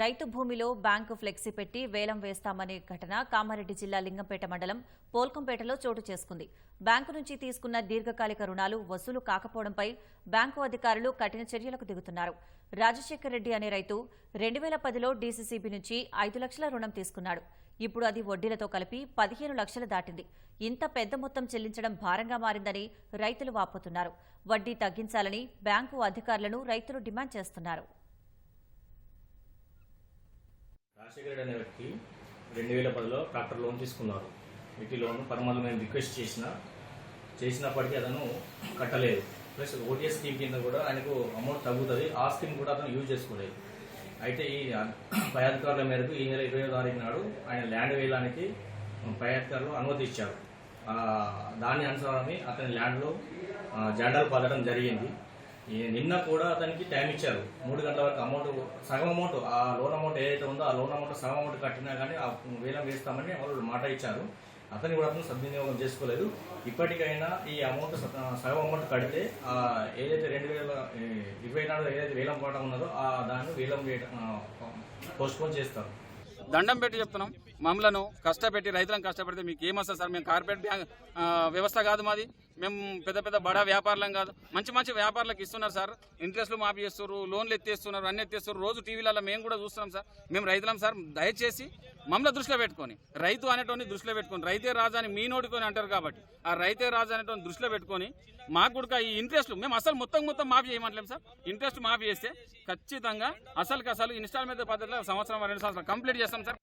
రైతు భూమిలో bank flexi పెట్టి వేలం వేస్తామనే ఘటన కామారెడ్డి జిల్లా లింగంపేట మండలం పోల్కంపేటలో చోటు చేసుకుంది. బ్యాంకు నుంచి తీసుకున్న దీర్ఘకాలిక రుణాలు వసూలు కాకపోవడంపై బ్యాంకు అధికారులు కఠిన చర్యలకు దిగుతున్నారు. రాజశేఖర్ రెడ్డి అనే రైతు రెండు వేల పదిలో డీసీసీబీ నుంచి ఐదు లక్షల రుణం తీసుకున్నాడు. ఇప్పుడు అది వడ్డీలతో కలిపి పదిహేను లక్షలు దాటింది. ఇంత పెద్ద మొత్తం చెల్లించడం భారంగా మారిందని రైతులు వాపోతున్నారు. వడ్డీ తగ్గించాలని బ్యాంకు అధికారులను రైతులు డిమాండ్ చేస్తున్నారు. రాజశేఖర అనే వ్యక్తి రెండు వేల పదిలో ట్రాక్టర్ లోన్ తీసుకున్నారు. ఇటీ లోన్ పదమూడు మేము రిక్వెస్ట్ చేసిన చేసినప్పటికీ అతను కట్టలేదు. ప్లస్ ఓటీఎస్ స్కీమ్ కింద కూడా ఆయనకు అమౌంట్ తగ్గుతుంది. ఆ స్కీమ్ కూడా అతను యూజ్ చేసుకోలేదు అయితే ఈ పై అధికారుల మేరకు ఈ నెల ఇరవై తారీఖు నాడు ఆయన ల్యాండ్ వేయడానికి పై అధికారులు అనుమతి ఇచ్చారు. దాని అనుసారమే అతని ల్యాండ్లో జెండాలు పదడం జరిగింది. నిన్న కూడా అతనికి టైం ఇచ్చారు. మూడు గంటల వరకు అమౌంట్ సగం అమౌంట్ ఆ లోన్ అమౌంట్ ఏదైతే ఉందో ఆ లోన్ అమౌంట్ సగం అమౌంట్ కట్టినా కానీ ఆ వేలం వేస్తామని వాళ్ళు మాట ఇచ్చారు. అతని కూడా అతను సద్వినియోగం చేసుకోలేదు. ఇప్పటికైనా ఈ అమౌంట్ స- సగం అమౌంట్ కడితే ఆ ఏదైతే రెండు వేల ఇరవై నాలుగు ఏదైతే వేలం పాట ఉన్నదో ఆ దాన్ని వేలం పోస్ట్పోన్ చేస్తారు. దండం పెట్టి చెప్తున్నాం. మమ్మలను కష్టపెట్టి రైతులను కష్టపెడితే మీకు ఏమొస్తుంది సార్? మేము కార్పొరేట్ బ్యాంక్ వ్యవస్థ కాదు మాది. మేము పెద్ద పెద్ద బడా వ్యాపారులం కాదు. మంచి మంచి వ్యాపారులకు ఇస్తున్నారు సార్. ఇంట్రెస్ట్లు మాఫీ చేస్తున్నారు లోన్లు ఎత్తేస్తున్నారు అన్ని ఎత్తేస్తున్నారు. రోజు టీవీలలో మేము కూడా చూస్తున్నాం సార్. మేము రైతులం సార్. దయచేసి మమ్మల్ని దృష్టిలో పెట్టుకొని రైతు అనేటువంటి దృష్టిలో పెట్టుకొని రైతే రాజు అని మీ నోటితోని అంటారు కాబట్టి ఆ రైతే రాజు అనేటువంటి దృష్టిలో పెట్టుకొని మాకు కూడా ఈ ఇంట్రెస్ట్లు మేము అసలు మొత్తం మొత్తం మాఫీ చేయమంటలేము సార్. ఇంట్రెస్ట్ మాఫీ చేస్తే ఖచ్చితంగా అసలుకి అసలు ఇన్స్టాల్మెంట్ పద్ధతిలో సంవత్సరం రెండు సంవత్సరాలు కంప్లీట్ చేస్తాం సార్.